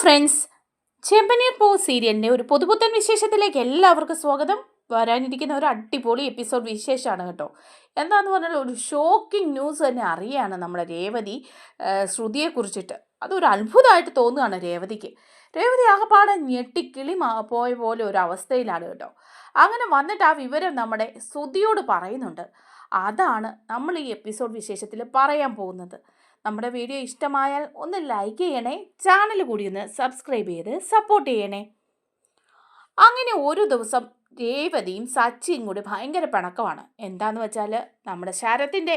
Friends ചെമ്പനീർ പൂ സീരിയലിന്റെ ഒരു പുതുപുത്തൻ വിശേഷത്തിലേക്ക് എല്ലാവർക്കും സ്വാഗതം. വരാനിരിക്കുന്ന ഒരു അടിപൊളി എപ്പിസോഡ് വിശേഷമാണ് കേട്ടോ. എന്താന്ന് പറഞ്ഞാൽ ഒരു ഷോക്കിംഗ് ന്യൂസ് തന്നെ അറിയാണ് നമ്മുടെ രേവതി ശ്രുതിയെക്കുറിച്ചിട്ട് അതൊരു അത്ഭുതമായിട്ട് തോന്നുകയാണ് രേവതിക്ക്. രേവതി ആകപ്പാടെ ഞെട്ടിക്കിളി പോയ പോലെ ഒരു അവസ്ഥയിലാണ് കേട്ടോ. അങ്ങനെ വന്നിട്ട് ആ വിവരം നമ്മുടെ ശ്രുതിയോട് പറയുന്നുണ്ട്. അതാണ് നമ്മൾ ഈ എപ്പിസോഡ് വിശേഷത്തിൽ പറയാൻ പോകുന്നത്. നമ്മുടെ വീഡിയോ ഇഷ്ടമായാൽ ഒന്ന് ലൈക്ക് ചെയ്യണേ ചാനൽ കൂടി ഒന്ന് സബ്സ്ക്രൈബ് ചെയ്ത് സപ്പോർട്ട് ചെയ്യണേ. അങ്ങനെ ഒരു ദിവസം രേവതിയും സച്ചിയും കൂടി ഭയങ്കര പിണക്കമാണ്. എന്താന്ന് വെച്ചാൽ നമ്മുടെ ശരത്തിന്റെ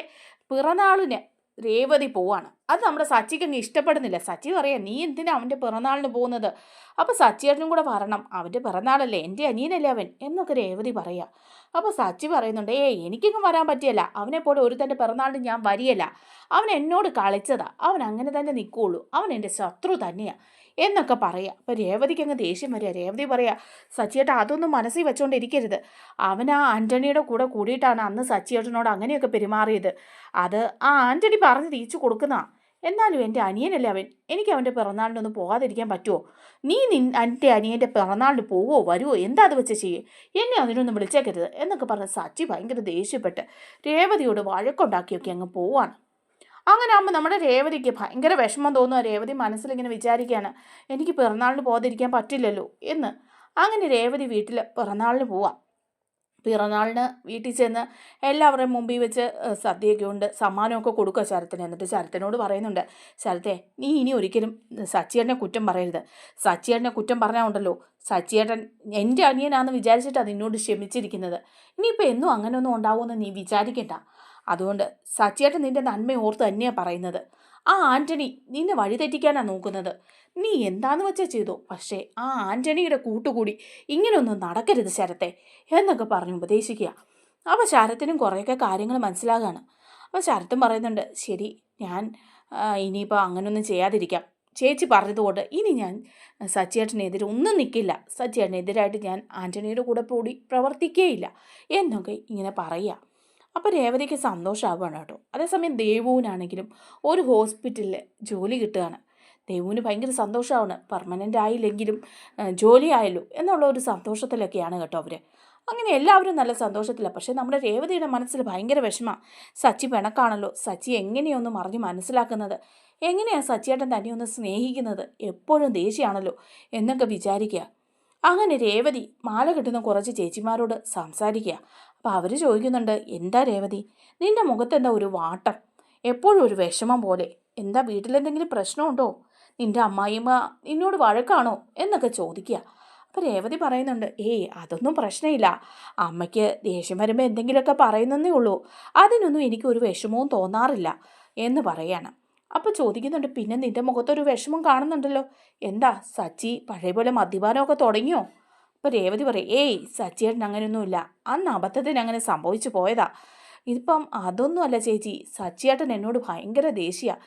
പിറന്നാളിന് രേവതി പോവാണ്. അത് നമ്മുടെ സച്ചിക്ക് അങ്ങ് ഇഷ്ടപ്പെടുന്നില്ല. സച്ചി പറയാം നീ എന്തിനാ അവന്റെ പിറന്നാളിന് പോകുന്നത്? അപ്പോൾ സച്ചിയേട്ടനും കൂടെ പറയണം അവന്റെ പിറന്നാളല്ലേ എന്റെ അനിയനല്ലേ അവൻ എന്നൊക്കെ രേവതി പറയാം. അപ്പോൾ സച്ചി പറയുന്നുണ്ട് ഏ എനിക്കൊന്നും വരാൻ പറ്റിയല്ല. അവനെപ്പോലെ തന്റെ പിറന്നാളിന് ഞാൻ വരിയല്ല അവൻ എന്നോട് കളിച്ചതാ. അവൻ അങ്ങനെ തന്നെ നിൽക്കുകയുള്ളൂ അവൻ എന്റെ ശത്രു തന്നെയാ. എന്നൊക്കെ പറയുക അപ്പോൾ രേവതിക്ക് അങ്ങ് ദേഷ്യം വരിക. രേവതി പറയുക സച്ചിയേട്ട അതൊന്നും മനസ്സിൽ വെച്ചുകൊണ്ടിരിക്കരുത് അവൻ ആ ആന്റണിയുടെ കൂടെ കൂടിയിട്ടാണ് അന്ന് സച്ചിയേട്ടനോട് അങ്ങനെയൊക്കെ പെരുമാറിയത്. അത് ആ ആന്റണി പറഞ്ഞ് തിരിച്ചു കൊടുക്കുന്നതാണ് എന്നാലും എന്റെ അനിയനല്ലേ അവൻ? എനിക്ക് അവന്റെ പിറന്നാളിനൊന്നും പോകാതിരിക്കാൻ പറ്റുമോ നീ നിൻ എന്റെ അനിയന്റെ പിറന്നാളിന് പോവോ വരുമോ എന്താ അത് വെച്ച് ചെയ്യേ? എന്നെ അതിനൊന്നും വിളിച്ചേക്കരുത് എന്നൊക്കെ പറഞ്ഞ് സച്ചി ഭയങ്കര ദേഷ്യപ്പെട്ട് രേവതിയോട് വഴക്കുണ്ടാക്കിയൊക്കെ അങ്ങ് പോവാണ്. അങ്ങനെ ആകുമ്പോൾ നമ്മുടെ രേവതിക്ക് ഭയങ്കര വിഷമം തോന്നുക രേവതി മനസ്സിലിങ്ങനെ വിചാരിക്കുകയാണ് എനിക്ക് പിറന്നാളിന് പോകാതിരിക്കാൻ പറ്റില്ലല്ലോ എന്ന്. അങ്ങനെ രേവതി വീട്ടിൽ പിറന്നാളിന് പോവാം. പിറന്നാളിന് വീട്ടിൽ ചെന്ന് എല്ലാവരുടെയും മുമ്പിൽ വെച്ച് സദ്യയൊക്കെ ഉണ്ട് സമ്മാനമൊക്കെ കൊടുക്കുക ശരത്തിന്. എന്നിട്ട് ശരത്തിനോട് പറയുന്നുണ്ട് ശരത്തെ നീ ഇനി ഒരിക്കലും സച്ചിയേട്ടനെ കുറ്റം പറയരുത്. സച്ചിയേട്ടനെ കുറ്റം പറഞ്ഞാൽ ഉണ്ടല്ലോ. സച്ചിയേട്ടൻ എന്റെ അനിയനാണെന്ന് വിചാരിച്ചിട്ടാണ് നിന്നോട് ക്ഷമിച്ചിരിക്കുന്നത്. ഇനിയിപ്പോൾ എന്നും അങ്ങനെയൊന്നും ഉണ്ടാവുമെന്ന് നീ വിചാരിക്കണ്ട. അതുകൊണ്ട് സച്ചിയേട്ടൻ നിന്റെ നന്മ ഓർത്ത് തന്നെയാണ് പറയുന്നത്. ആ ആന്റണി നിന്നെ വഴിതെറ്റിക്കാനാണ് നോക്കുന്നത്. നീ എന്താന്ന് വെച്ചാൽ ചെയ്തോ? പക്ഷേ ആ ആന്റണിയുടെ കൂട്ടുകൂടി ഇങ്ങനെയൊന്നും നടക്കരുത് ശരത്തെ എന്നൊക്കെ പറഞ്ഞു ഉപദേശിക്കുക. അപ്പോൾ ശരത്തിനും കുറേയൊക്കെ കാര്യങ്ങൾ മനസ്സിലാകാണ്. അപ്പോൾ ശരത്തും പറയുന്നുണ്ട് ശരി ഞാൻ ഇനിയിപ്പോൾ അങ്ങനെയൊന്നും ചെയ്യാതിരിക്കാം. ചേച്ചി പറഞ്ഞതുകൊണ്ട് ഇനി ഞാൻ സച്ചിയേട്ടനെതിരെ ഒന്നും നിൽക്കില്ല സച്ചിയേട്ടനെതിരായിട്ട് ഞാൻ ആന്റണിയുടെ കൂടെ കൂടി പ്രവർത്തിക്കേയില്ല എന്നൊക്കെ ഇങ്ങനെ പറയുക. അപ്പോൾ രേവതിക്ക് സന്തോഷമാവുകയാണ് കേട്ടോ. അതേസമയം ദേവുവിനാണെങ്കിലും ഒരു ഹോസ്പിറ്റലിൽ ജോലി കിട്ടുകയാണ്. ദേവുവിന് ഭയങ്കര സന്തോഷമാണ് പെർമനന്റ് ആയില്ലെങ്കിലും ജോലി ആയല്ലോ എന്നുള്ള ഒരു സന്തോഷത്തിലൊക്കെയാണ് കേട്ടോ അവർ അങ്ങനെ എല്ലാവരും നല്ല സന്തോഷത്തിലാണ് പക്ഷേ നമ്മുടെ രേവതിയുടെ മനസ്സിൽ ഭയങ്കര വിഷമമാണ് സച്ചി പിണക്കാണല്ലോ. സച്ചി എങ്ങനെയൊന്ന് മറിഞ്ഞ് മനസ്സിലാക്കുന്നത്? എങ്ങനെയാണ് സച്ചിയേട്ടൻ തന്നെ ഒന്ന് സ്നേഹിക്കുന്നത്? എപ്പോഴും ദേഷ്യമാണല്ലോ എന്നൊക്കെ വിചാരിക്കുക. അങ്ങനെ രേവതി മാല കിട്ടുന്ന കുറച്ച് ചേച്ചിമാരോട് സംസാരിക്കുക. അപ്പോൾ അവർ ചോദിക്കുന്നുണ്ട് എന്താ രേവതി? നിന്റെ മുഖത്ത് എന്താ ഒരു വാട്ടം? എപ്പോഴും ഒരു വിഷമം പോലെ. എന്താ വീട്ടിലെന്തെങ്കിലും പ്രശ്നമുണ്ടോ? നിന്റെ അമ്മായിമ്മ നിന്നോട് വഴക്കാണോ? എന്നൊക്കെ ചോദിക്കുക. അപ്പോൾ രേവതി പറയുന്നുണ്ട് ഏയ് അതൊന്നും പ്രശ്നമില്ല. അമ്മയ്ക്ക് ദേഷ്യം വരുമ്പോൾ എന്തെങ്കിലുമൊക്കെ പറയുന്നതേ ഉള്ളൂ. അതിനൊന്നും എനിക്കൊരു വിഷമവും തോന്നാറില്ല. എന്ന് പറയാണ്. അപ്പോൾ ചോദിക്കുന്നുണ്ട് പിന്നെ നിന്റെ മുഖത്തൊരു വിഷമം കാണുന്നുണ്ടല്ലോ. എന്താ സച്ചി പഴയ പോലെ മദ്യപാനമൊക്കെ തുടങ്ങിയോ? അപ്പോൾ രേവതി പറയും ഏയ് സച്ചിയേട്ടൻ അങ്ങനെയൊന്നുമില്ല. അന്ന് അബദ്ധത്തിന് അങ്ങനെ സംഭവിച്ചു പോയതാ. ഇതിപ്പം അതൊന്നുമല്ല ചേച്ചി. സച്ചിയേട്ടൻ എന്നോട് ഭയങ്കര ദേഷ്യമാണ്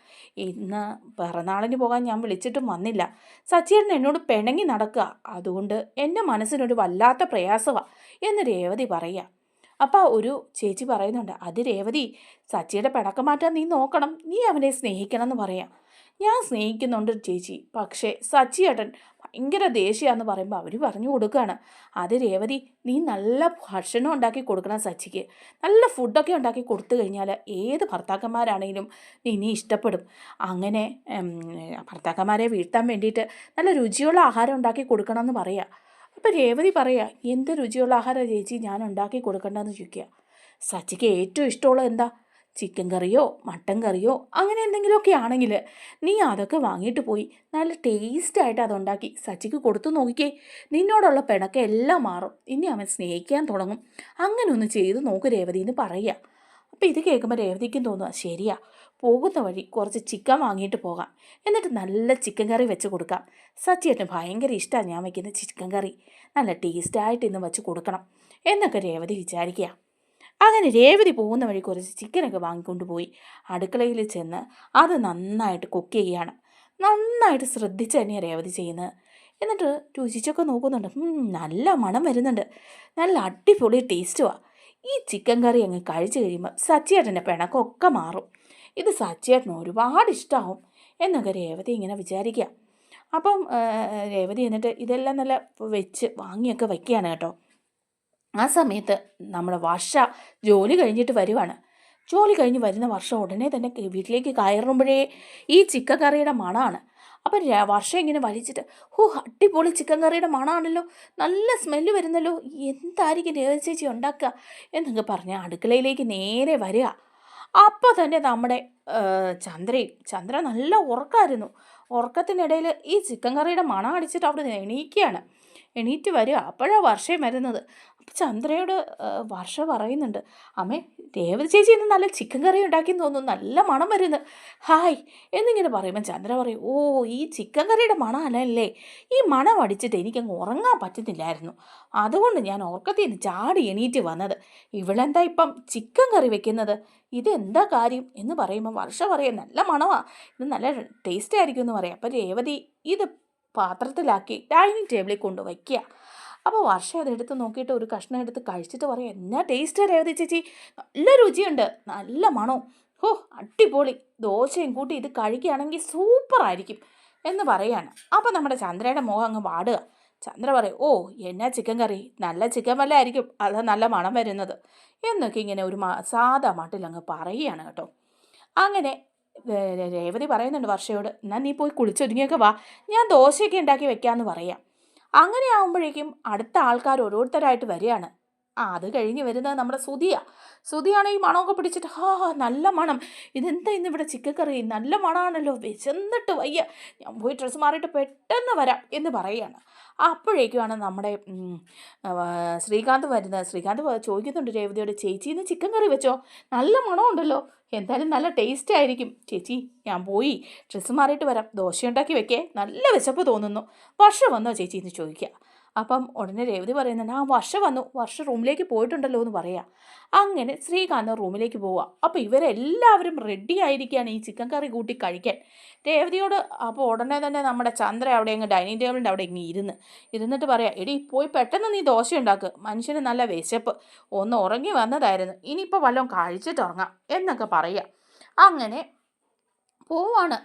ഇന്ന് പിറന്നാളിന് പോകാൻ ഞാൻ വിളിച്ചിട്ടും വന്നില്ല. സച്ചിയേട്ടൻ എന്നോട് പിണങ്ങി നടക്കുക അതുകൊണ്ട് എന്റെ മനസ്സിനൊരു വല്ലാത്ത പ്രയാസമാണ് എന്ന് രേവതി പറയുക അപ്പോൾ ഒരു ചേച്ചി പറയുന്നുണ്ട് അത് രേവതി സച്ചിയുടെ പിണക്കം മാറ്റാൻ നീ നോക്കണം. നീ അവനെ സ്നേഹിക്കണം എന്ന് പറയാം. ഞാൻ സ്നേഹിക്കുന്നുണ്ട് ചേച്ചി. പക്ഷേ സച്ചിയേട്ടൻ ഭയങ്കര ദേഷ്യമാന്ന് പറയുമ്പോൾ അവർ പറഞ്ഞു കൊടുക്കുകയാണ് അത് രേവതി നീ നല്ല ഭക്ഷണം ഉണ്ടാക്കി കൊടുക്കണം സച്ചിക്ക്. നല്ല ഫുഡൊക്കെ ഉണ്ടാക്കി കൊടുത്തു കഴിഞ്ഞാൽ ഏത് ഭർത്താക്കന്മാരാണെങ്കിലും നിന്നെ ഇഷ്ടപ്പെടും. അങ്ങനെ ഭർത്താക്കന്മാരെ വീഴ്ത്താൻ വേണ്ടിയിട്ട് നല്ല രുചിയുള്ള ആഹാരം ഉണ്ടാക്കി കൊടുക്കണം എന്ന് പറയാം. അപ്പോൾ രേവതി പറയുക എന്ത് രുചിയുള്ള ആഹാരം ചേച്ചി? ഞാൻ ഉണ്ടാക്കി കൊടുക്കണ്ടെന്ന് ചോദിക്കുക സച്ചിക്ക് ഏറ്റവും ഇഷ്ടമുള്ളത് എന്താ? ചിക്കൻ കറിയോ മട്ടൻ കറിയോ അങ്ങനെ എന്തെങ്കിലുമൊക്കെ ആണെങ്കിൽ നീ അതൊക്കെ വാങ്ങിയിട്ട് പോയി നല്ല ടേസ്റ്റായിട്ട് അതുണ്ടാക്കി സച്ചിക്ക് കൊടുത്തു നോക്കിക്കേ. നിന്നോടുള്ള പിണക്കം എല്ലാം മാറും. ഇനി അവൻ സ്നേഹിക്കാൻ തുടങ്ങും. അങ്ങനെ ഒന്ന് ചെയ്ത് നോക്ക് രേവതി എന്ന് പറയുക. അപ്പോൾ ഇത് കേൾക്കുമ്പോൾ രേവതിക്കും തോന്നുക ശരിയാ പോകുന്ന വഴി കുറച്ച് ചിക്കൻ വാങ്ങിയിട്ട് പോകാം. എന്നിട്ട് നല്ല ചിക്കൻ കറി വെച്ച് കൊടുക്കാം. സച്ചിയേട്ടന് ഭയങ്കര ഇഷ്ടമാണ് ഞാൻ വയ്ക്കുന്ന ചിക്കൻ കറി. നല്ല ടേസ്റ്റായിട്ട് ഇന്ന് വെച്ച് കൊടുക്കണം. എന്നൊക്കെ രേവതി വിചാരിക്കുക. അങ്ങനെ രേവതി പോകുന്ന വഴി കുറച്ച് ചിക്കനൊക്കെ വാങ്ങിക്കൊണ്ട് പോയി അടുക്കളയിൽ ചെന്ന് അത് നന്നായിട്ട് കുക്ക് ചെയ്യുകയാണ്. നന്നായിട്ട് ശ്രദ്ധിച്ച് തന്നെയാണ് രേവതി ചെയ്യുന്നത്. എന്നിട്ട് രുചിച്ചൊക്കെ നോക്കുന്നുണ്ട്. നല്ല മണം വരുന്നുണ്ട്. നല്ല അടിപൊളി ടേസ്റ്റുമാണ് ഈ ചിക്കൻ കറി അങ്ങ് കഴിച്ചു കഴിയുമ്പോൾ സച്ചിയേട്ടന്റെ പിണക്കമൊക്കെ മാറും. ഇത് സച്ചിയേട്ടന് ഒരുപാട് ഇഷ്ടമാവും എന്നൊക്കെ രേവതി ഇങ്ങനെ വിചാരിക്കുക. അപ്പം രേവതി എന്നിട്ട് ഇതെല്ലാം നല്ല വെച്ച് വാങ്ങിയൊക്കെ വയ്ക്കുകയാണ് കേട്ടോ. ആ സമയത്ത് നമ്മുടെ വർഷ ജോലി കഴിഞ്ഞിട്ട് വരുവാണ്. ജോലി കഴിഞ്ഞ് വരുന്ന വർഷം ഉടനെ തന്നെ വീട്ടിലേക്ക് കയറുമ്പോഴേ ഈ ചിക്കൻ കറിയുടെ മണമാണ്. അപ്പം വർഷം ഇങ്ങനെ വലിച്ചിട്ട് ഹോ അടിപൊളി ചിക്കൻ കറിയുടെ മണമാണല്ലോ നല്ല സ്മെല്ല് വരുന്നല്ലോ എന്തായിരിക്കും രേവചേച്ചി ഉണ്ടാക്കുക എന്നൊക്കെ പറഞ്ഞ് അടുക്കളയിലേക്ക് നേരെ വരിക. അപ്പോൾ തന്നെ നമ്മുടെ ചന്ദ്രയും ചന്ദ്ര നല്ല ഉറക്കമായിരുന്നു ഉറക്കത്തിനിടയിൽ ഈ ചിക്കൻ കറിയുടെ മണം അടിച്ചിട്ട് അവിടെ എണീക്കുകയാണ്. എണീറ്റ് വരിക. അപ്പോഴാണ് വർഷം വരുന്നത് അപ്പോൾ ചന്ദ്രയോട് വർഷ പറയുന്നുണ്ട് അമ്മേ രേവതി ചേച്ചി ഇന്ന് നല്ല ചിക്കൻ കറി ഉണ്ടാക്കിയെന്ന് തോന്നുന്നു. നല്ല മണം വരുന്നു. ഹായ് എന്നിങ്ങനെ പറയുമ്പോൾ ചന്ദ്ര പറയും ഓ ഈ ചിക്കൻ കറിയുടെ മണമല്ലേ ഈ മണം അടിച്ചിട്ട് എനിക്കങ്ങ് ഉറങ്ങാൻ പറ്റുന്നില്ലായിരുന്നു. അതുകൊണ്ട് ഞാൻ ഉറക്കത്തിൽ നിന്ന് ചാടി എണീറ്റ് വന്നത്. ഇവളെന്താ ഇപ്പം ചിക്കൻ കറി വെക്കുന്നത്? ഇതെന്താ കാര്യം? എന്ന് പറയുമ്പോൾ വർഷ പറയും നല്ല മണമാണ് ഇത് നല്ല ടേസ്റ്റ് ആയിരിക്കും എന്ന് പറയാം. അപ്പം രേവതി ഇത് പാത്രത്തിലാക്കി ഡൈനിങ് ടേബിളിൽ കൊണ്ട് വയ്ക്കുക. അപ്പോൾ വർഷ അതെടുത്ത് നോക്കിയിട്ട് ഒരു കഷ്ണം എടുത്ത് കഴിച്ചിട്ട് പറയും എന്നാ ടേസ്റ്റ് രേവതി ചേച്ചി? നല്ല രുചിയുണ്ട്. നല്ല മണവും. ഓ അടിപൊളി. ദോശയും കൂട്ടി ഇത് കഴിക്കുകയാണെങ്കിൽ സൂപ്പറായിരിക്കും എന്ന് പറയാണ്. അപ്പോൾ നമ്മുടെ ചന്ദ്രയുടെ മുഖം അങ്ങ് വാടുക. ചന്ദ്ര പറയും ഓ എന്നാ ചിക്കൻ കറി? നല്ല ചിക്കൻ വല്ല ആയിരിക്കും. അത് നല്ല മണം വരുന്നത്. എന്നൊക്കെ ഇങ്ങനെ ഒരു സാധാ മട്ടിൽ അങ്ങ് പറയുകയാണ് കേട്ടോ. അങ്ങനെ രേവതി പറയുന്നുണ്ട് വർഷയോട് എന്നാൽ നീ പോയി കുളിച്ചൊരുങ്ങിയൊക്കെ വാ ഞാൻ ദോശയൊക്കെ ഉണ്ടാക്കി വെക്കാമെന്ന് പറയാം. അങ്ങനെ ആകുമ്പോഴേക്കും അടുത്ത ആൾക്കാർ ഓരോരുത്തരായിട്ട് വരികയാണ്. ആ അത് കഴിഞ്ഞ് വരുന്നത് നമ്മുടെ സുതിയ സുതിയാണ് ഈ മണമൊക്കെ പിടിച്ചിട്ട് ഹാ നല്ല മണം. ഇതെന്താ ഇന്ന് ഇവിടെ ചിക്കക്കറി? കറി നല്ല മണമാണല്ലോ വിശന്നിട്ട് വയ്യ. ഞാൻ പോയി ഡ്രസ്സ് മാറിയിട്ട് പെട്ടെന്ന് വരാം എന്ന് പറയുകയാണ് അപ്പോഴേക്കുമാണ് നമ്മുടെ ശ്രീകാന്ത് വരുന്നത്. ശ്രീകാന്ത് ചോദിക്കുന്നുണ്ട് രേവതിയോട് ചേച്ചി ഇന്ന് ചിക്കൻ കറി വെച്ചോ? നല്ല മണമുണ്ടല്ലോ. എന്തായാലും നല്ല ടേസ്റ്റ് ആയിരിക്കും. ചേച്ചി ഞാൻ പോയി ഡ്രസ്സ് മാറിയിട്ട് വരാം. ദോശ ഉണ്ടാക്കി വെക്കേ. നല്ല വിശപ്പ് തോന്നുന്നു. വർഷം വന്നോ ചേച്ചി? എന്ന് ചോദിക്കുക. അപ്പം ഉടനെ രേവതി പറയുന്നുണ്ട് ആ വർഷ വന്നു. വർഷ റൂമിലേക്ക് പോയിട്ടുണ്ടല്ലോ എന്ന് പറയാം. അങ്ങനെ ശ്രീകാന്ത് റൂമിലേക്ക് പോവുക. അപ്പോൾ ഇവരെല്ലാവരും റെഡി ആയിരിക്കുകയാണ് ഈ ചിക്കൻ കറി കൂട്ടി കഴിക്കാൻ. രേവതിയോട് അപ്പോൾ ഉടനെ തന്നെ നമ്മുടെ ചന്ദ്ര അവിടെ അങ്ങ് ഡൈനിങ് ടേബിളിന്റെ അവിടെ ഇങ്ങനെ ഇരുന്ന്. ഇരുന്നിട്ട് പറയാം എടി പോയി പെട്ടെന്ന് നീ ദോശ ഉണ്ടാക്കുക മനുഷ്യന് നല്ല വിശപ്പ്. ഒന്ന് ഉറങ്ങി വന്നതായിരുന്നു. ഇനിയിപ്പോൾ വല്ലതും കഴിച്ചിട്ട് ഉറങ്ങാം എന്നൊക്കെ പറയാം. അങ്ങനെ പോവാണ്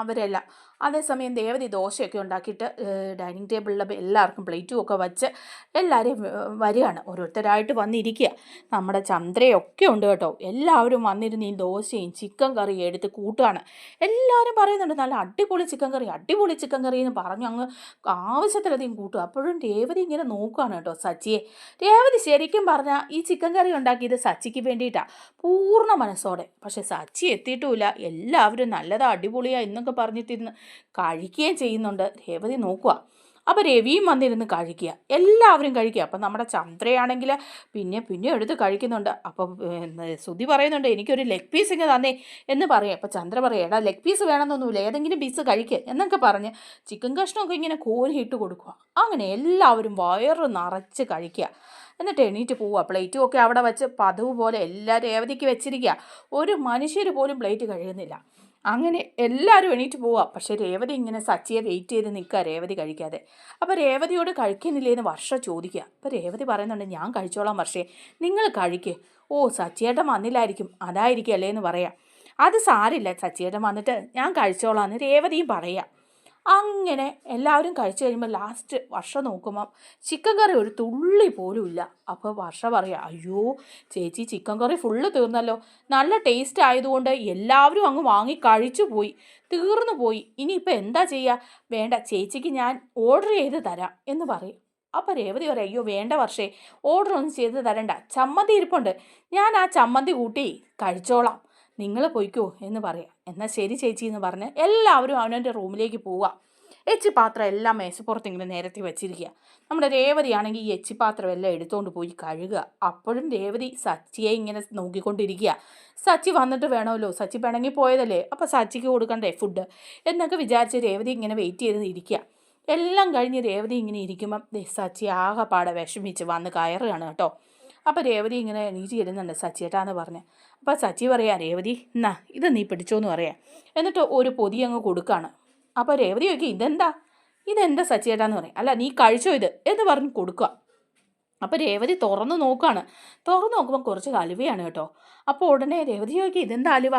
അവരെല്ലാം. അതേസമയം ദേവതി ദോശയൊക്കെ ഉണ്ടാക്കിയിട്ട് ഡൈനിങ് ടേബിളിൽ എല്ലാവർക്കും പ്ലേറ്റും ഒക്കെ വച്ച് എല്ലാവരെയും വരികയാണ്. ഓരോരുത്തരായിട്ട് വന്നിരിക്കുക നമ്മുടെ ചന്ദ്രയൊക്കെ ഉണ്ട് കേട്ടോ. എല്ലാവരും വന്നിരുന്ന് ഈ ദോശയും ചിക്കൻ കറിയും എടുത്ത് കൂട്ടുകയാണ്. എല്ലാവരും പറയുന്നുണ്ട് നല്ല അടിപൊളി ചിക്കൻ കറി അടിപൊളി ചിക്കൻ കറി എന്ന് പറഞ്ഞു അങ്ങ് ആവശ്യത്തിലധികം കൂട്ടുക. അപ്പോഴും രേവതി ഇങ്ങനെ നോക്കുകയാണ് കേട്ടോ സച്ചിയെ. രേവതി ശരിക്കും പറഞ്ഞാൽ ഈ ചിക്കൻ കറി ഉണ്ടാക്കിയത് സച്ചിക്ക് വേണ്ടിയിട്ടാണ് പൂർണ മനസ്സോടെ. പക്ഷേ സച്ചി എത്തിയിട്ടുമില്ല. എല്ലാവരും നല്ലതാ അടിപൊളിയാ എന്നൊക്കെ പറഞ്ഞിട്ടിരുന്ന് കഴിക്കുകയും ചെയ്യുന്നുണ്ട്. രേവതി നോക്കുക അപ്പോൾ രവിയും വന്നിരുന്ന് കഴിക്കുക. എല്ലാവരും കഴിക്കുക. അപ്പം നമ്മുടെ ചന്ദ്രയാണെങ്കിൽ പിന്നെ പിന്നെ എടുത്ത് കഴിക്കുന്നുണ്ട്. അപ്പോൾ ശ്രുതി പറയുന്നുണ്ട് എനിക്കൊരു ലെഗ് പീസ് ഇങ്ങനെ തന്നേ എന്ന് പറയും. അപ്പോൾ ചന്ദ്ര പറയും എടാ ലെഗ് പീസ് വേണമെന്നൊന്നുമില്ല. ഏതെങ്കിലും പീസ് കഴിക്കുക എന്നൊക്കെ പറഞ്ഞ് ചിക്കൻ കഷ്ണമൊക്കെ ഇങ്ങനെ കോരി ഇട്ട് കൊടുക്കുക അങ്ങനെ എല്ലാവരും വയറ് നിറച്ച് കഴിക്കുക. എന്നിട്ട് എണീറ്റ് പോവുക പ്ലേറ്റും ഒക്കെ അവിടെ വെച്ച് പതിവ് പോലെ എല്ലാ രേവതിക്ക് വെച്ചിരിക്കുക. ഒരു മനുഷ്യർ പോലും പ്ലേറ്റ് കഴുകുന്നില്ല. അങ്ങനെ എല്ലാവരും എണീറ്റ് പോവാം. പക്ഷേ രേവതി ഇങ്ങനെ സച്ചിയെ വെയിറ്റ് ചെയ്ത് നിൽക്കുക രേവതി കഴിക്കാതെ. അപ്പോൾ രേവതിയോട് കഴിക്കുന്നില്ലേ എന്ന് വർഷ ചോദിക്കുക അപ്പോൾ രേവതി പറയുന്നുണ്ട് ഞാൻ കഴിച്ചോളാം വർഷേ. നിങ്ങൾ കഴിക്കേ. ഓ സച്ചിയേട്ടൻ വന്നില്ലായിരിക്കും. അതായിരിക്കും അല്ലേ എന്ന് പറയാം. അത് സാരില്ല. സച്ചിയേട്ടൻ വന്നിട്ട് ഞാൻ കഴിച്ചോളാം എന്ന് രേവതിയും പറയാം. അങ്ങനെ എല്ലാവരും കഴിച്ചു കഴിയുമ്പോൾ ലാസ്റ്റ് വർഷം നോക്കുമ്പം ചിക്കൻ കറി ഒരു തുള്ളി പോലും ഇല്ല. അപ്പോൾ വർഷ പറയുക അയ്യോ ചേച്ചി ചിക്കൻ കറി ഫുള്ള് തീർന്നല്ലോ. നല്ല ടേസ്റ്റ് ആയതുകൊണ്ട് എല്ലാവരും അങ്ങ് വാങ്ങി കഴിച്ചു പോയി. തീർന്നു പോയി. ഇനിയിപ്പോൾ എന്താ ചെയ്യുക വേണ്ട ചേച്ചിക്ക് ഞാൻ ഓർഡർ ചെയ്ത് തരാം എന്ന് പറയും. അപ്പോൾ രേവതി പറയും അയ്യോ വേണ്ട വർഷേ ഓർഡർ ഒന്നും ചെയ്ത് തരണ്ട. ചമ്മന്തി ഇരിപ്പുണ്ട്. ഞാൻ ആ ചമ്മന്തി കൂട്ടി കഴിച്ചോളാം. നിങ്ങൾ പൊയ്ക്കോ എന്ന് പറയാം. എന്നാൽ ശരി ചേച്ചി എന്ന് പറഞ്ഞ് എല്ലാവരും അവനവന്റെ റൂമിലേക്ക് പോവുക എച്ചി പാത്രം എല്ലാം മേശപ്പുറത്ത് ഇങ്ങനെ നേരത്തെ വെച്ചിരിക്കുക നമ്മുടെ രേവതിയാണെങ്കിൽ ഈ എച്ചി പാത്രം എല്ലാം എടുത്തുകൊണ്ട് പോയി കഴുകുക അപ്പോഴും രേവതി സച്ചിയെ ഇങ്ങനെ നോക്കിക്കൊണ്ടിരിക്കുക സച്ചി വന്നിട്ട് വേണമല്ലോ? സച്ചി പിണങ്ങി പോയതല്ലേ? അപ്പോൾ സച്ചിക്ക് കൊടുക്കണ്ടേ ഫുഡ്? എന്നൊക്കെ വിചാരിച്ച് രേവതി ഇങ്ങനെ വെയിറ്റ് ചെയ്ത് ഇരിക്കുക എല്ലാം കഴിഞ്ഞ് രേവതി ഇങ്ങനെ ഇരിക്കുമ്പം സച്ചി ആകെപ്പാടെ വിഷമിച്ച് വന്ന് കയറുകയാണ് കേട്ടോ. അപ്പോൾ രേവതി ഇങ്ങനെ എണീറ്റ് ഇരുന്നുണ്ട് സച്ചിയേട്ടാന്ന് പറഞ്ഞ്. അപ്പോൾ സച്ചി പറയാ രേവതി എന്നാ ഇത് നീ പിടിച്ചോന്ന് പറയാം. എന്നിട്ട് ഒരു പൊതി അങ്ങ് കൊടുക്കാണ്. അപ്പോൾ രേവതി ചോദിക്കും ഇതെന്താ? ഇതെന്താ സച്ചിയേട്ടാന്ന് പറയും? അല്ല നീ കഴിച്ചോ ഇത്? എന്ന് പറഞ്ഞ് കൊടുക്കുക അപ്പോൾ രേവതി തുറന്ന് നോക്കുകയാണ് തുറന്ന് നോക്കുമ്പോൾ കുറച്ച് അലുവയാണ് കേട്ടോ. അപ്പോൾ ഉടനെ രേവതി ചോദിക്കും ഇതെന്താ അലുവ?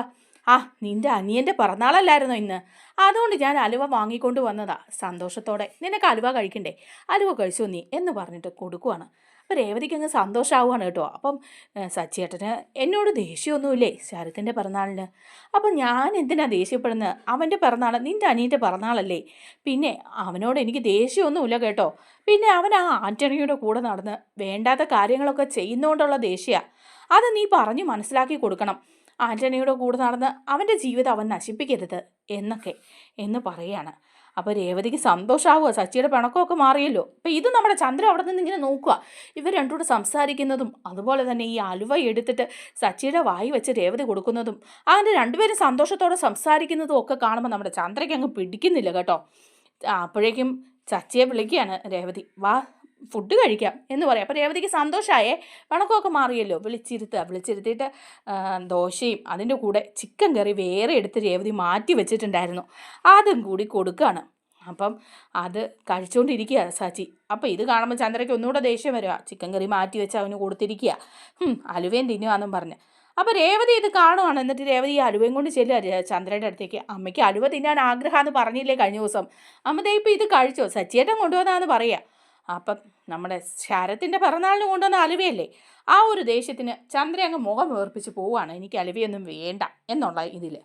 ആ നിന്റെ അനിയന്റെ പിറന്നാളല്ലായിരുന്നോ ഇന്ന്? അതുകൊണ്ട് ഞാൻ അലുവ വാങ്ങിക്കൊണ്ട് വന്നതാ സന്തോഷത്തോടെ. നിനക്ക് അലുവ കഴിക്കണ്ടേ? അലുവ കഴിച്ചു നീ? എന്ന് പറഞ്ഞിട്ട് കൊടുക്കുവാണ്. അപ്പോൾ രേവതിക്ക് അങ്ങ് സന്തോഷമാവുകയാണ് കേട്ടോ. അപ്പം സച്ചിയേട്ടന് എന്നോട് ദേഷ്യമൊന്നുമില്ലേ ശരത്തിന്റെ പിറന്നാളിന്? അപ്പം ഞാൻ എന്തിനാ ദേഷ്യപ്പെടുന്നത് അവന്റെ പിറന്നാൾ നിന്റെ അനിയന്റെ പിറന്നാളല്ലേ. പിന്നെ അവനോട് എനിക്ക് ദേഷ്യമൊന്നുമില്ല കേട്ടോ. പിന്നെ അവൻ ആ ആന്റണിയുടെ കൂടെ നടന്ന് വേണ്ടാത്ത കാര്യങ്ങളൊക്കെ ചെയ്യുന്നതുകൊണ്ടുള്ള ദേഷ്യമാണ് അത് നീ പറഞ്ഞു മനസ്സിലാക്കി കൊടുക്കണം. ആന്റണിയുടെ കൂടെ നടന്ന് അവന്റെ ജീവിതം അവൻ നശിപ്പിക്കരുത് എന്നൊക്കെ എന്ന് പറയാണ്. അപ്പോൾ രേവതിക്ക് സന്തോഷമാവുക സച്ചിയുടെ പിണക്കമൊക്കെ മാറിയല്ലോ. അപ്പോൾ ഇത് നമ്മുടെ ചന്ദ്രൻ അവിടെ നിന്ന് ഇങ്ങനെ നോക്കുക. ഇവർ രണ്ടുകൂടെ സംസാരിക്കുന്നതും അതുപോലെ തന്നെ ഈ അലുവ എടുത്തിട്ട് സച്ചിയുടെ വായി വെച്ച് രേവതി കൊടുക്കുന്നതും അങ്ങനെ രണ്ടുപേരും സന്തോഷത്തോടെ സംസാരിക്കുന്നതും ഒക്കെ കാണുമ്പോൾ നമ്മുടെ ചന്ദ്രയ്ക്ക് അങ്ങ് പിടിക്കുന്നില്ല കേട്ടോ. അപ്പോഴേക്കും ചച്ചിയെ വിളിക്കുകയാണ് രേവതി. വാ ഫുഡ് കഴിക്കാം എന്ന് പറയാം. അപ്പോൾ രേവതിക്ക് സന്തോഷമായേ പണക്കമൊക്കെ മാറിയല്ലോ. വിളിച്ചിരുത്തുക. വിളിച്ചിരുത്തിയിട്ട് ദോശയും അതിന്റെ കൂടെ ചിക്കൻ കറി വേറെ എടുത്ത് രേവതി മാറ്റി വെച്ചിട്ടുണ്ടായിരുന്നു. അതും കൂടി കൊടുക്കുകയാണ് അപ്പം അത് കഴിച്ചുകൊണ്ടിരിക്കുക സാച്ചി. അപ്പോൾ ഇത് കാണുമ്പോൾ ചന്ദ്രയ്ക്ക് ഒന്നുകൂടെ ദേഷ്യം വരിക. ചിക്കൻ കറി മാറ്റി വെച്ച് അവന് കൊടുത്തിരിക്കുക. ഹും, അലുവയും തിന്നുവാന്നും പറഞ്ഞ്. അപ്പോൾ രേവതി ഇത് കാണുവാണ്. എന്നിട്ട് രേവതി ഈ അലുവയും കൊണ്ട് ചെല്ലുക ചന്ദ്രയുടെ അടുത്തേക്ക്. അമ്മയ്ക്ക് അലുവ തിന്നാൻ ആഗ്രഹമെന്ന് പറഞ്ഞില്ലേ കഴിഞ്ഞ ദിവസം? അമ്മ ദേ ഇത് കഴിച്ചോ? സച്ചിയേട്ടൻ കൊണ്ടുവന്നാന്ന് പറയുക. അപ്പം നമ്മുടെ ശരത്തിന്റെ പിറന്നാളിന് കൊണ്ടുവന്ന അലുവയല്ലേ? ആ ഒരു ദേഷ്യത്തിന് ചന്ദ്ര അങ്ങ് മുഖം വേർപ്പിച്ച് പോവുകയാണ്. എനിക്ക് അലുവയൊന്നും വേണ്ട എന്നുള്ള ഇതിൽ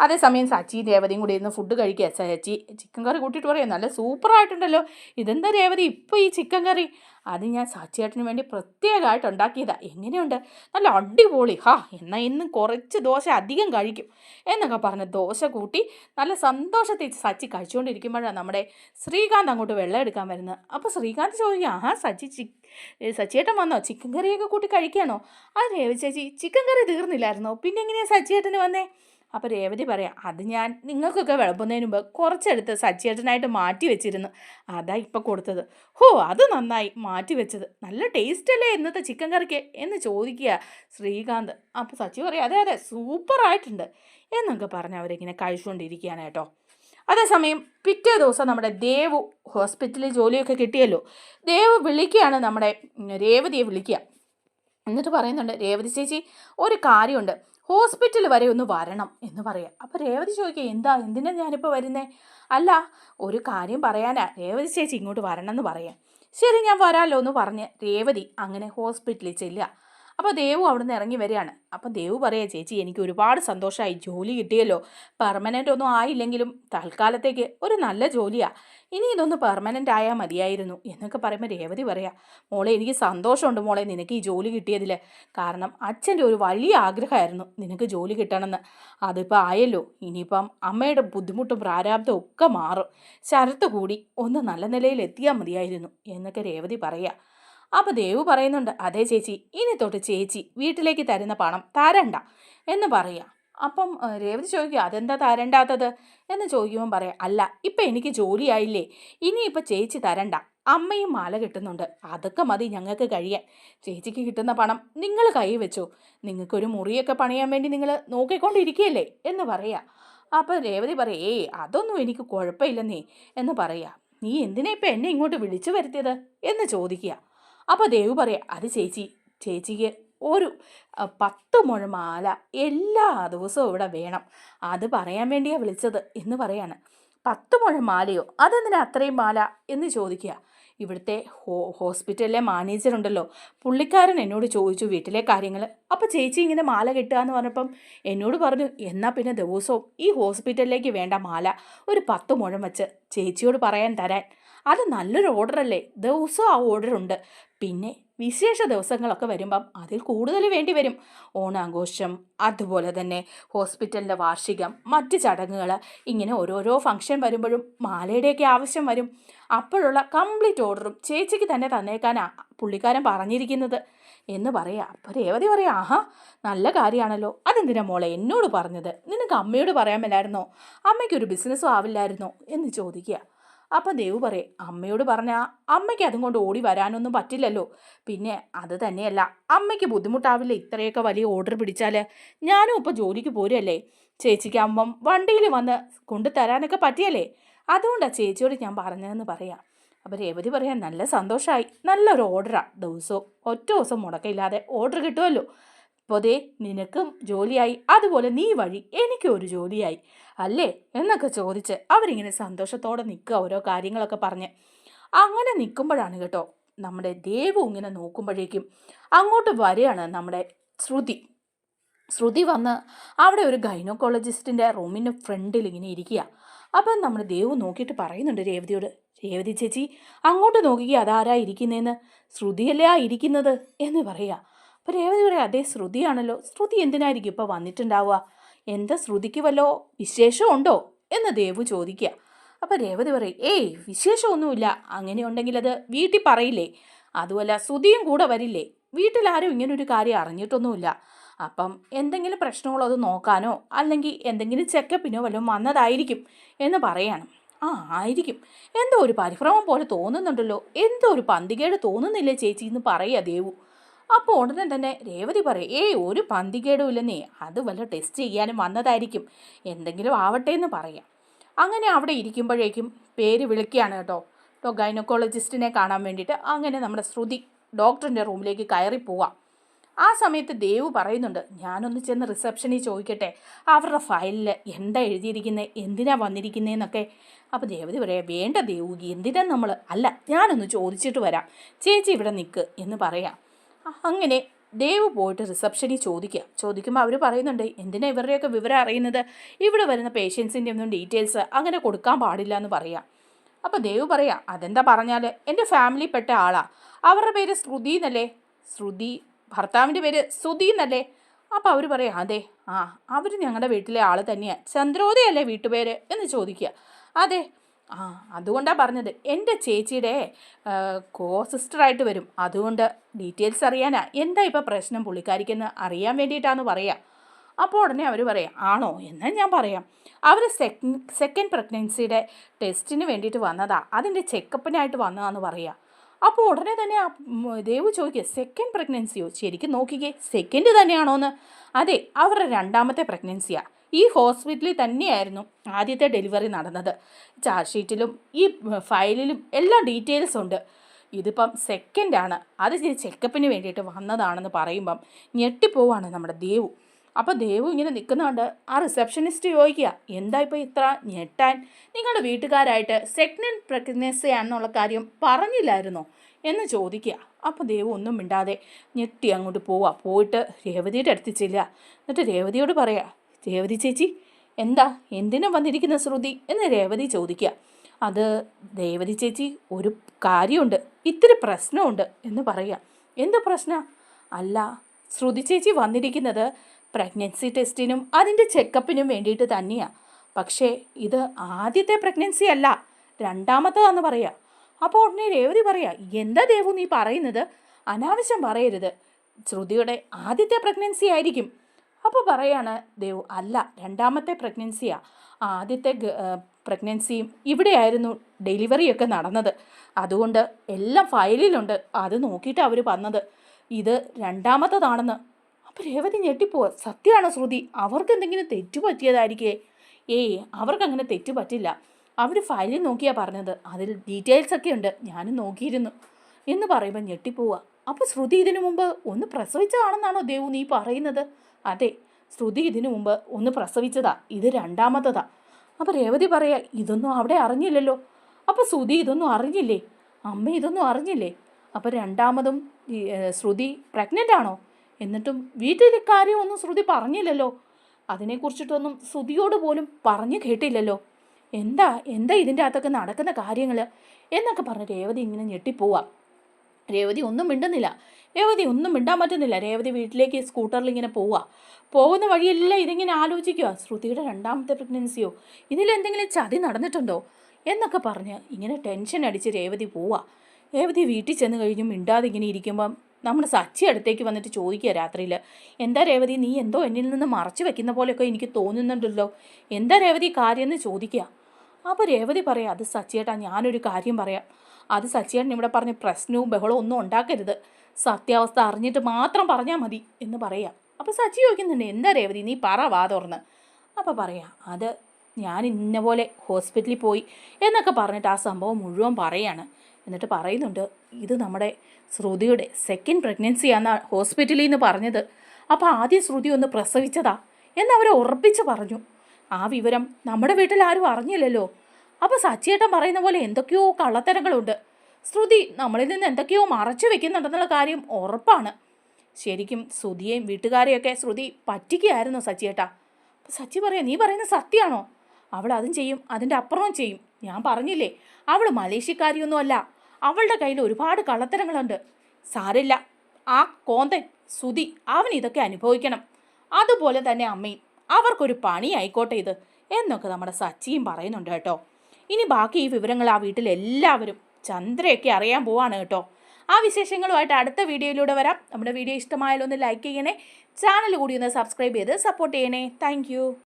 അതേസമയം സച്ചി രേവതിയും കൂടി ഇരുന്ന് ഫുഡ് കഴിക്കുക. സച്ചി ചിക്കൻ കറി കൂട്ടിയിട്ട് പറയാം നല്ല സൂപ്പറായിട്ടുണ്ടല്ലോ. ഇതെന്താ രേവതി ഇപ്പോൾ ഈ ചിക്കൻ കറി അത് ഞാൻ സച്ചിയേട്ടന് വേണ്ടി പ്രത്യേകമായിട്ട് ഉണ്ടാക്കിയതാണ് എങ്ങനെയുണ്ട്? നല്ല അടിപൊളി. ഹാ എന്നാൽ ഇന്നും കുറച്ച് ദോശ അധികം കഴിക്കും. എന്നൊക്കെ പറഞ്ഞ് ദോശ കൂട്ടി നല്ല സന്തോഷത്തിൽ സച്ചി കഴിച്ചുകൊണ്ടിരിക്കുമ്പോഴാണ് നമ്മുടെ ശ്രീകാന്ത് അങ്ങോട്ട് വെള്ളം എടുക്കാൻ വരുന്നത് അപ്പോൾ ശ്രീകാന്ത് ചോദിക്കുക ആഹാ സച്ചി ചി സച്ചിയേട്ടൻ വന്നോ? ചിക്കൻ കറിയൊക്കെ കൂട്ടി കഴിക്കുകയാണോ? അത് രേവ ചേച്ചി ചിക്കൻ കറി തീർന്നില്ലായിരുന്നോ? പിന്നെ എങ്ങനെയാണ് സച്ചിയേട്ടന് വന്നേ? അപ്പോൾ രേവതി പറയാം അത് ഞാൻ നിങ്ങൾക്കൊക്കെ വിളമ്പുന്നതിന് മുമ്പ് കുറച്ചെടുത്ത് സച്ചിയേട്ടനായിട്ട് മാറ്റി വെച്ചിരുന്നു. അതാ ഇപ്പം കൊടുത്തത്. ഹോ അത് നന്നായി. മാറ്റി വെച്ചത്. നല്ല ടേസ്റ്റ് അല്ലേ ഇന്നത്തെ ചിക്കൻ കറിക്ക്? എന്ന് ചോദിക്കുക ശ്രീകാന്ത്. അപ്പോൾ സച്ചി പറയാം അതെ അതെ സൂപ്പറായിട്ടുണ്ട് എന്നൊക്കെ പറഞ്ഞ് അവരിങ്ങനെ കഴിച്ചുകൊണ്ടിരിക്കുകയാണ് കേട്ടോ. അതേസമയം പിറ്റേ ദിവസം നമ്മുടെ ദേവു ഹോസ്പിറ്റലിൽ ജോലിയൊക്കെ കിട്ടിയല്ലോ. ദേവ് വിളിക്കുകയാണ് നമ്മുടെ രേവതിയെ വിളിക്കുക. എന്നിട്ട് പറയുന്നുണ്ട് രേവതി ചേച്ചി ഒരു കാര്യമുണ്ട്. ഹോസ്പിറ്റൽ വരെ ഒന്ന് വരണം എന്ന് പറയാം. അപ്പോൾ രേവതി ചോദിക്കുക എന്താ? എന്തിനാ ഞാനിപ്പോൾ വരുന്നേ? അല്ല ഒരു കാര്യം പറയാനാ. രേവതി ചേച്ചി ഇങ്ങോട്ട് വരണം എന്ന് പറയാം. ശരി ഞാൻ വരാമല്ലോ എന്ന് പറഞ്ഞ് രേവതി അങ്ങനെ ഹോസ്പിറ്റലിൽ ചെല്ലുക. അപ്പോൾ ദേവു അവിടുന്ന് ഇറങ്ങി വരികയാണ്. അപ്പോൾ ദേവു പറയാ ചേച്ചി എനിക്ക് ഒരുപാട് സന്തോഷമായി ജോലി കിട്ടിയല്ലോ. പെർമനന്റ് ഒന്നും ആയില്ലെങ്കിലും തൽക്കാലത്തേക്ക് ഒരു നല്ല ജോലിയാണ് ഇനി ഇതൊന്ന് പെർമനന്റ് ആയാൽ മതിയായിരുന്നു എന്നൊക്കെ പറയുമ്പോൾ രേവതി പറയാ മോളെ എനിക്ക് സന്തോഷമുണ്ട് മോളെ നിനക്ക് ഈ ജോലി കിട്ടിയതിൽ കാരണം അച്ഛന്റെ ഒരു വലിയ ആഗ്രഹമായിരുന്നു നിനക്ക് ജോലി കിട്ടണമെന്ന്. അതിപ്പോൾ ആയല്ലോ. ഇനിയിപ്പം അമ്മയുടെ ബുദ്ധിമുട്ടും പ്രാരാബ്ദവും ഒക്കെ മാറും. ശരത്ത് കൂടി ഒന്ന് നല്ല നിലയിൽ എത്തിയാൽ മതിയായിരുന്നു എന്നൊക്കെ രേവതി പറയാ. അപ്പോൾ ദേവു പറയുന്നുണ്ട് അതേ ചേച്ചി ഇനി തൊട്ട് ചേച്ചി വീട്ടിലേക്ക് തരുന്ന പണം തരണ്ട എന്ന് പറയാ. അപ്പം രേവതി ചോദിക്കുക അതെന്താ തരണ്ടാത്തത്? എന്ന് ചോദിക്കുമ്പം പറയാം അല്ല ഇപ്പം എനിക്ക് ജോലിയായില്ലേ ഇനിയിപ്പോൾ ചേച്ചി തരണ്ട. അമ്മയും മാല കിട്ടുന്നുണ്ട് അതൊക്കെ മതി ഞങ്ങൾക്ക് കഴിയാൻ. ചേച്ചിക്ക് കിട്ടുന്ന പണം നിങ്ങൾ കൈ വെച്ചോ നിങ്ങൾക്കൊരു മുറിയൊക്കെ പണിയാൻ വേണ്ടി നിങ്ങൾ നോക്കിക്കൊണ്ടിരിക്കുകയല്ലേ? എന്ന് പറയാ. അപ്പോൾ രേവതി പറയാം ഏയ് അതൊന്നും എനിക്ക് കുഴപ്പമില്ലെന്നേ എന്ന് പറയാ. നീ എന്തിനാ ഇപ്പം എന്നെ ഇങ്ങോട്ട് വിളിച്ചു വരുത്തിയത്? എന്ന് ചോദിക്കുക. അപ്പോൾ ദേവ് പറയാം അത് ചേച്ചി ചേച്ചിക്ക് ഒരു പത്ത് മുഴമാല എല്ലാ ദിവസവും ഇവിടെ വേണം. അത് പറയാൻ വേണ്ടിയാണ് വിളിച്ചത് എന്ന് പറയാണ്. പത്ത് മുഴമാലയോ അതെന്തിനാ അത്രയും മാല? എന്ന് ചോദിക്കുക. ഇവിടുത്തെ ഹോ ഹോസ്പിറ്റലിലെ മാനേജർ ഉണ്ടല്ലോ. പുള്ളിക്കാരൻ എന്നോട് ചോദിച്ചു വീട്ടിലെ കാര്യങ്ങൾ അപ്പോൾ ചേച്ചി ഇങ്ങനെ മാല കിട്ടുക എന്ന് പറഞ്ഞപ്പം എന്നോട് പറഞ്ഞു എന്നാൽ പിന്നെ ദിവസവും ഈ ഹോസ്പിറ്റലിലേക്ക് വേണ്ട മാല ഒരു പത്ത് മുഴം വെച്ച് ചേച്ചിയോട് പറയാൻ തരാൻ. അത് നല്ലൊരു ഓർഡറല്ലേ? ദിവസവും ആ ഓർഡർ ഉണ്ട്. പിന്നെ വിശേഷ ദിവസങ്ങളൊക്കെ വരുമ്പം അതിൽ കൂടുതൽ വേണ്ടി വരും. ഓണാഘോഷം അതുപോലെ തന്നെ ഹോസ്പിറ്റലിന്റെ വാർഷികം മറ്റ് ചടങ്ങുകൾ ഇങ്ങനെ ഓരോരോ ഫംഗ്ഷൻ വരുമ്പോഴും മാലയുടെയൊക്കെ ആവശ്യം വരും. അപ്പോഴുള്ള കംപ്ലീറ്റ് ഓർഡറും ചേച്ചിക്ക് തന്നെ തന്നേക്കാനാ പുള്ളിക്കാരൻ പറഞ്ഞിരിക്കുന്നത്. എന്ന് പറയാം അപ്പോൾ രേവതി പറയാം ആഹാ നല്ല കാര്യമാണല്ലോ. അതെന്തിനാ മോളെ എന്നോട് പറഞ്ഞത്? നിനക്ക് അമ്മയോട് പറയാൻ മേലായിരുന്നോ? അമ്മയ്ക്കൊരു ബിസിനസ്സും ആവില്ലായിരുന്നോ? എന്ന് ചോദിക്കുക. അപ്പം ദേവ് പറയും അമ്മയോട് പറഞ്ഞാൽ അമ്മയ്ക്ക് അതും കൊണ്ട് ഓടി വരാനൊന്നും പറ്റില്ലല്ലോ. പിന്നെ അത് തന്നെയല്ല അമ്മയ്ക്ക് ബുദ്ധിമുട്ടാവില്ല ഇത്രയൊക്കെ വലിയ ഓർഡർ പിടിച്ചാൽ ഞാനും ഇപ്പോൾ ജോലിക്ക് പോരല്ലേ അമ്മം വണ്ടിയിൽ വന്ന് കൊണ്ടു തരാനൊക്കെ പറ്റിയല്ലേ? അതുകൊണ്ടാണ് ചേച്ചിയോട് ഞാൻ പറഞ്ഞതെന്ന് പറയാം. അപ്പോൾ രേവതി പറയാൻ നല്ല സന്തോഷമായി നല്ലൊരു ഓർഡറാണ് ദിവസവും ഒറ്റ ദിവസം മുടക്കമില്ലാതെ ഓർഡർ കിട്ടുമല്ലോ ഇപ്പോൾ ദേ നിനക്കും ജോലിയായി. അതുപോലെ നീ വഴി എനിക്കും ഒരു ജോലിയായി. അല്ലേ? എന്നൊക്കെ ചോദിച്ച് അവരിങ്ങനെ സന്തോഷത്തോടെ നിൽക്കുക ഓരോ കാര്യങ്ങളൊക്കെ പറഞ്ഞ്. അങ്ങനെ നിൽക്കുമ്പോഴാണ് കേട്ടോ നമ്മുടെ ദേവു ഇങ്ങനെ നോക്കുമ്പോഴേക്കും അങ്ങോട്ട് വരികയാണ് നമ്മുടെ ശ്രുതി. ശ്രുതി വന്ന് അവിടെ ഒരു ഗൈനോക്കോളജിസ്റ്റിന്റെ റൂമിന്റെ ഫ്രണ്ടിൽ ഇങ്ങനെ ഇരിക്കുക. അപ്പം നമ്മുടെ ദേവു നോക്കിയിട്ട് പറയുന്നുണ്ട് രേവതിയോട് രേവതി ചേച്ചി അങ്ങോട്ട് നോക്കിക്കുക അതാരാ ഇരിക്കുന്നതെന്ന് ശ്രുതിയല്ലേ ആ ഇരിക്കുന്നത്? എന്ന് പറയുക. രേവതി പറയാം അതേ ശ്രുതിയാണല്ലോ. ശ്രുതി എന്തിനായിരിക്കും ഇപ്പോൾ വന്നിട്ടുണ്ടാവുക? എന്താ ശ്രുതിക്ക് വല്ലോ വിശേഷമുണ്ടോ? എന്ന് ദേവു ചോദിക്കുക. അപ്പോൾ രേവതി പറയും ഏയ് വിശേഷമൊന്നുമില്ല. അങ്ങനെ ഉണ്ടെങ്കിൽ അത് വീട്ടിൽ പറയില്ലേ? അതുമല്ല ശ്രുതിയും കൂടെ വരില്ലേ? വീട്ടിലാരും ഇങ്ങനൊരു കാര്യം അറിഞ്ഞിട്ടൊന്നുമില്ല. അപ്പം എന്തെങ്കിലും പ്രശ്നങ്ങളോ അത് നോക്കാനോ അല്ലെങ്കിൽ എന്തെങ്കിലും ചെക്കപ്പിനോ വല്ലതും വന്നതായിരിക്കും എന്ന് പറയാണ്. ആ ആയിരിക്കും. എന്തോ ഒരു പരിഭ്രമം പോലെ തോന്നുന്നുണ്ടല്ലോ. എന്തോ ഒരു പന്തികേട് തോന്നുന്നില്ലേ ചേച്ചി എന്ന് പറയുക ദേവു. അപ്പോൾ ഉടനെ തന്നെ രേവതി പറയും ഏയ് ഒരു പന്തികേടും ഇല്ലെന്നേ അത് വല്ല ടെസ്റ്റ് ചെയ്യാനും വന്നതായിരിക്കും. എന്തെങ്കിലും ആവട്ടെ എന്ന് പറയാം. അങ്ങനെ അവിടെ ഇരിക്കുമ്പോഴേക്കും പേര് വിളിക്കുകയാണ് കേട്ടോ. കേട്ടോ ഗൈനക്കോളജിസ്റ്റിനെ കാണാൻ വേണ്ടിയിട്ട് അങ്ങനെ നമ്മുടെ ശ്രുതി ഡോക്ടറിന്റെ റൂമിലേക്ക് കയറി പോവാം. ആ സമയത്ത് ദേവ് പറയുന്നുണ്ട് ഞാനൊന്ന് ചെന്ന് റിസപ്ഷനിൽ ചോദിക്കട്ടെ അവരുടെ ഫയലിൽ എന്താ എഴുതിയിരിക്കുന്നത് എന്തിനാ വന്നിരിക്കുന്നതെന്നൊക്കെ അപ്പോൾ ദേവതി പറയാം വേണ്ട ദേവുകി എന്തിനാ നമ്മൾ അല്ല ഞാനൊന്ന് ചോദിച്ചിട്ട് വരാം. ചേച്ചി ഇവിടെ നിൽക്ക് എന്ന് പറയാം. അങ്ങനെ ദേവ് പോയിട്ട് റിസപ്ഷനിൽ ചോദിക്കുക ചോദിക്കുമ്പോൾ അവർ പറയുന്നുണ്ട് എന്തിനാ ഇവരുടെയൊക്കെ വിവരം അറിയുന്നത്? ഇവിടെ വരുന്ന പേഷ്യൻസിന്റെ ഒന്നും ഡീറ്റെയിൽസ് അങ്ങനെ കൊടുക്കാൻ പാടില്ല എന്ന് പറയാം. അപ്പോൾ ദേവ് പറയാം അതെന്താ പറഞ്ഞാൽ എന്റെ ഫാമിലിയിൽപ്പെട്ട ആളാണ് അവരുടെ പേര് ശ്രുതി എന്നല്ലേ? ശ്രുതി ഭർത്താവിന്റെ പേര് സുധി എന്നല്ലേ? അപ്പോൾ അവർ പറയാം അതെ ആ അവർ ഞങ്ങളുടെ വീട്ടിലെ ആൾ തന്നെയാണ് ചന്ദ്രോദയല്ലേ വീട്ടുപേര്? എന്ന് ചോദിക്കുക അതെ ആ അതുകൊണ്ടാണ് പറഞ്ഞത്. എന്റെ ചേച്ചിയുടെ കോ സിസ്റ്ററായിട്ട് വരും. അതുകൊണ്ട് ഡീറ്റെയിൽസ് അറിയാനാ. എന്താ ഇപ്പോൾ പ്രശ്നം? പുള്ളിക്കാരിക്കെന്ന് അറിയാൻ വേണ്ടിയിട്ടാന്ന് പറയാം. അപ്പോൾ ഉടനെ അവർ പറയാം ആണോ? എന്നാൽ ഞാൻ പറയാം. അവർ സെക്കൻഡ് സെക്കൻഡ് പ്രഗ്നൻസിയുടെ ടെസ്റ്റിന് വേണ്ടിയിട്ട് വന്നതാ. അതിന്റെ ചെക്കപ്പിനായിട്ട് വന്നതാന്ന് പറയാം. അപ്പോൾ ഉടനെ തന്നെ ദേവു ചോദിക്കുക സെക്കൻഡ് പ്രഗ്നൻസിയോ ശരിക്കും നോക്കിക്കേ സെക്കൻഡ് തന്നെയാണോ എന്ന് അതെ അവരുടെ രണ്ടാമത്തെ പ്രഗ്നൻസിയാണ് ഈ ഹോസ്പിറ്റലിൽ തന്നെയായിരുന്നു ആദ്യത്തെ ഡെലിവറി നടന്നത്. ചാർജ് ഷീറ്റിലും ഈ ഫയലിലും എല്ലാ ഡീറ്റെയിൽസ് ഉണ്ട്. ഇതിപ്പം സെക്കൻഡാണ് അത് ചെക്കപ്പിന് വേണ്ടിയിട്ട് വന്നതാണെന്ന് പറയുമ്പം ഞെട്ടിപ്പോവാണ് നമ്മുടെ ദേവു. അപ്പോൾ ദേവു ഇങ്ങനെ നിൽക്കുന്നതുകൊണ്ട് ആ റിസപ്ഷനിസ്റ്റ് ചോദിക്കുക എന്താ ഇപ്പോൾ ഇത്ര ഞെട്ടാൻ? നിങ്ങളുടെ വീട്ടുകാരായിട്ട് സെക്കൻഡ് പ്രഗ്നൻസി ആണെന്നുള്ള കാര്യം പറഞ്ഞില്ലായിരുന്നോ? എന്ന് ചോദിക്കുക. അപ്പോൾ ദേവു ഒന്നും മിണ്ടാതെ ഞെട്ടി അങ്ങോട്ട് പോവുക പോയിട്ട് രേവതിയുടെ അടുത്ത് ചെല്ലുക. എന്നിട്ട് രേവതിയോട് പറയാ രേവതി ചേച്ചി എന്താ എന്തിനാ വന്നിരിക്കുന്ന ശ്രുതി എന്ന് രേവതി ചോദിക്കുക. അത് രേവതി ചേച്ചി ഒരു കാര്യമുണ്ട് ഇത്തിരി പ്രശ്നമുണ്ട് എന്ന് പറയുക. എന്ത് പ്രശ്ന? അല്ല ശ്രുതി ചേച്ചി വന്നിരിക്കുന്നത് പ്രഗ്നൻസി ടെസ്റ്റിനും അതിന്റെ ചെക്കപ്പിനും വേണ്ടിയിട്ട് തന്നെയാണ് പക്ഷേ ഇത് ആദ്യത്തെ പ്രഗ്നൻസി അല്ല രണ്ടാമത്തതാന്ന് പറയുക. അപ്പോൾ ഉടനെ രേവതി പറയാ എന്താ ദേവു നീ പറയുന്നത്? അനാവശ്യം പറയരുത്. ശ്രുതിയുടെ ആദ്യത്തെ പ്രഗ്നൻസി ആയിരിക്കും. അപ്പോൾ പറയാണ് ദേവു അല്ല രണ്ടാമത്തെ പ്രഗ്നൻസിയാണ് ആദ്യത്തെ പ്രഗ്നൻസിയും ഇവിടെയായിരുന്നു ഡെലിവറിയൊക്കെ നടന്നത്. അതുകൊണ്ട് എല്ലാം ഫയലിലുണ്ട്. അത് നോക്കിയിട്ട് അവർ വന്നത്. ഇത് രണ്ടാമത്തതാണെന്ന്. അപ്പോൾ രേവതി ഞെട്ടിപ്പോ സത്യമാണ് ശ്രുതി? അവർക്ക് എന്തെങ്കിലും തെറ്റു പറ്റിയതായിരിക്കേ? ഏയ് അവർക്കങ്ങനെ തെറ്റു പറ്റില്ല. അവർ ഫയലിൽ നോക്കിയാ പറഞ്ഞത്. അതിൽ ഡീറ്റെയിൽസ് ഒക്കെ ഉണ്ട്. ഞാനും നോക്കിയിരുന്നു. എന്ന് പറയുമ്പോൾ ഞെട്ടിപ്പോവുക അപ്പോൾ ശ്രുതി ഇതിനു മുമ്പ് ഒന്ന് പ്രസവിച്ചതാണെന്നാണോ ദേവു നീ പറയുന്നത്? അതെ ശ്രുതി ഇതിനു മുമ്പ് ഒന്ന് പ്രസവിച്ചതാ ഇത് രണ്ടാമത്തതാ. അപ്പോൾ രേവതി പറയാ ഇതൊന്നും അവിടെ അറിഞ്ഞില്ലല്ലോ. അപ്പോൾ ശ്രുതി ഇതൊന്നും അറിഞ്ഞില്ലേ? അമ്മ ഇതൊന്നും അറിഞ്ഞില്ലേ? അപ്പോൾ രണ്ടാമതും ശ്രുതി പ്രഗ്നന്റ് ആണോ? എന്നിട്ടും വീട്ടിലെ കാര്യമൊന്നും ശ്രുതി പറഞ്ഞില്ലല്ലോ. അതിനെക്കുറിച്ചിട്ടൊന്നും ശ്രുതിയോട് പോലും പറഞ്ഞു കേട്ടില്ലല്ലോ. എന്താ എന്താ ഇതിന്റെ അകത്തൊക്കെ നടക്കുന്ന കാര്യങ്ങൾ എന്നൊക്കെ പറഞ്ഞ് രേവതി ഇങ്ങനെ ഞെട്ടിപ്പോവാം. രേവതി ഒന്നും മിണ്ടുന്നില്ല. രേവതി ഒന്നും മിണ്ടാൻ പറ്റുന്നില്ല. രേവതി വീട്ടിലേക്ക് സ്കൂട്ടറിൽ ഇങ്ങനെ പോവുക പോകുന്ന വഴിയെല്ലാം ഇതിങ്ങനെ ആലോചിക്കുക. ശ്രുതിയുടെ രണ്ടാമത്തെ പ്രഗ്നൻസിയോ ഇതിലെന്തെങ്കിലും ചതി നടന്നിട്ടുണ്ടോ എന്നൊക്കെ പറഞ്ഞ് ഇങ്ങനെ ടെൻഷൻ അടിച്ച് രേവതി പോവുക രേവതി വീട്ടിൽ ചെന്ന് കഴിഞ്ഞ് മിണ്ടാതെ ഇങ്ങനെ ഇരിക്കുമ്പം നമ്മുടെ സച്ചി അടുത്തേക്ക് വന്നിട്ട് ചോദിക്കുക രാത്രിയിൽ എന്താ രേവതി നീ എന്തോ എന്നിൽ നിന്ന് മറച്ചു വെക്കുന്ന പോലെയൊക്കെ എനിക്ക് തോന്നുന്നുണ്ടല്ലോ. എന്താ രേവതി കാര്യം എന്ന് ചോദിക്കുക? അപ്പോൾ രേവതി പറയാം അത് സച്ചിയേട്ടാ ഞാനൊരു കാര്യം പറയാം. അത് സച്ചിയേട്ടൻ ഇവിടെ പറഞ്ഞ് പ്രശ്നവും ബഹളവും ഒന്നും ഉണ്ടാക്കരുത്. സത്യാവസ്ഥ അറിഞ്ഞിട്ട് മാത്രം പറഞ്ഞാൽ മതി എന്ന് പറയാം. അപ്പോൾ സച്ചി ചോദിക്കുന്നുണ്ട് എന്താ രേവതി നീ പറ വാ തുറന്ന്. അപ്പോൾ പറയാം അത് ഞാൻ ഇന്ന പോലെ ഹോസ്പിറ്റലിൽ പോയി എന്നൊക്കെ പറഞ്ഞിട്ട് ആ സംഭവം മുഴുവൻ പറയാണ്. എന്നിട്ട് പറയുന്നുണ്ട് ഇത് നമ്മുടെ ശ്രുതിയുടെ സെക്കൻഡ് പ്രഗ്നൻസിയാണെന്ന് ഹോസ്പിറ്റലിൽ നിന്ന് പറഞ്ഞത്. അപ്പോൾ ആദ്യം ശ്രുതി ഒന്ന് പ്രസവിച്ചതാ എന്നവരെ ഉറപ്പിച്ച് പറഞ്ഞു. ആ വിവരം നമ്മുടെ വീട്ടിൽ ആരും അറിഞ്ഞില്ലല്ലോ. അപ്പോൾ സച്ചിയേട്ടൻ പറയുന്ന പോലെ എന്തൊക്കെയോ കള്ളത്തരങ്ങളുണ്ട്. ശ്രുതി നമ്മളിൽ നിന്ന് എന്തൊക്കെയോ മറച്ചു വെക്കുന്നുണ്ടെന്നുള്ള കാര്യം ഉറപ്പാണ്. ശരിക്കും ശ്രുതിയെയും വീട്ടുകാരെയൊക്കെ ശ്രുതി പറ്റിക്കുകയായിരുന്നു സച്ചിയേട്ടാ. അപ്പൊ സച്ചി പറയാം നീ പറയുന്ന സത്യമാണോ? അവൾ അതും ചെയ്യും അതിന്റെ അപ്പുറവും ചെയ്യും. ഞാൻ പറഞ്ഞില്ലേ അവൾ മലേഷ്യക്കാരിയൊന്നുമല്ല. അവളുടെ കയ്യിൽ ഒരുപാട് കള്ളത്തരങ്ങളുണ്ട്. സാരില്ല ആ കോന്തൻ സുതി അവൻ ഇതൊക്കെ അനുഭവിക്കണം. അതുപോലെ തന്നെ അമ്മയും. അവർക്കൊരു പണി ആയിക്കോട്ടെ ഇത് എന്നൊക്കെ നമ്മുടെ സച്ചിയും പറയുന്നുണ്ട് കേട്ടോ. ഇനി ബാക്കി ഈ വിവരങ്ങൾ ആ വീട്ടിലെല്ലാവരും ചന്ദ്രയൊക്കെ അറിയാൻ പോവാണ് കേട്ടോ. ആ വിശേഷങ്ങളുമായിട്ട് അടുത്ത വീഡിയോയിലൂടെ വരാം. നമ്മുടെ വീഡിയോ ഇഷ്ടമായാലൊന്ന് ലൈക്ക് ചെയ്യണേ. ചാനൽ കൂടി ഒന്ന് സബ്സ്ക്രൈബ് ചെയ്ത് സപ്പോർട്ട് ചെയ്യണേ. താങ്ക്